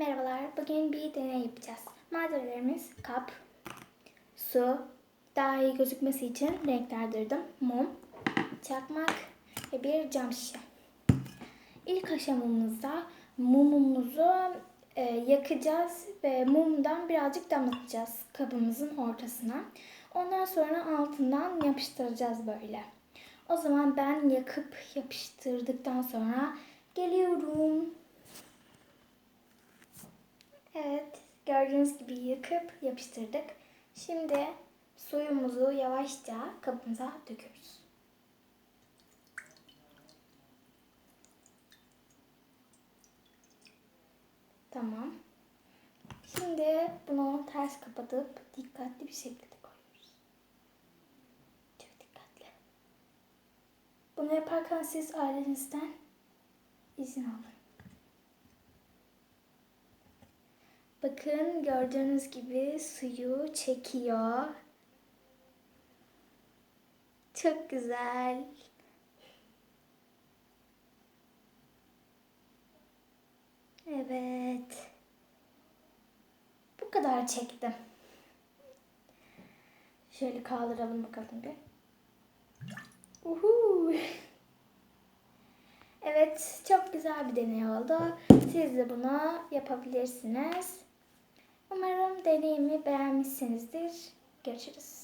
Merhabalar, bugün bir deney yapacağız. Malzemelerimiz kap, su, daha iyi gözükmesi için renklendirdim, mum, çakmak ve bir cam şişe. İlk aşamamızda mumumuzu e, yakacağız ve mumdan birazcık damlatacağız kabımızın ortasına. Ondan sonra altından yapıştıracağız böyle. O zaman ben yakıp yapıştırdıktan sonra geliyorum. Evet, gördüğünüz gibi yıkıp yapıştırdık. Şimdi suyumuzu yavaşça kabımıza döküyoruz. Tamam. Şimdi bunu ters kapatıp dikkatli bir şekilde koyuyoruz. Çok dikkatli. Bunu yaparken siz ailenizden izin alın. Bakın gördüğünüz gibi suyu çekiyor. Çok güzel. Evet. Bu kadar çektim. Şöyle kaldıralım bakalım bir. Uhu. Evet, çok güzel bir deney oldu. Siz de bunu yapabilirsiniz. Deneyimi beğenmişsinizdir. Görüşürüz.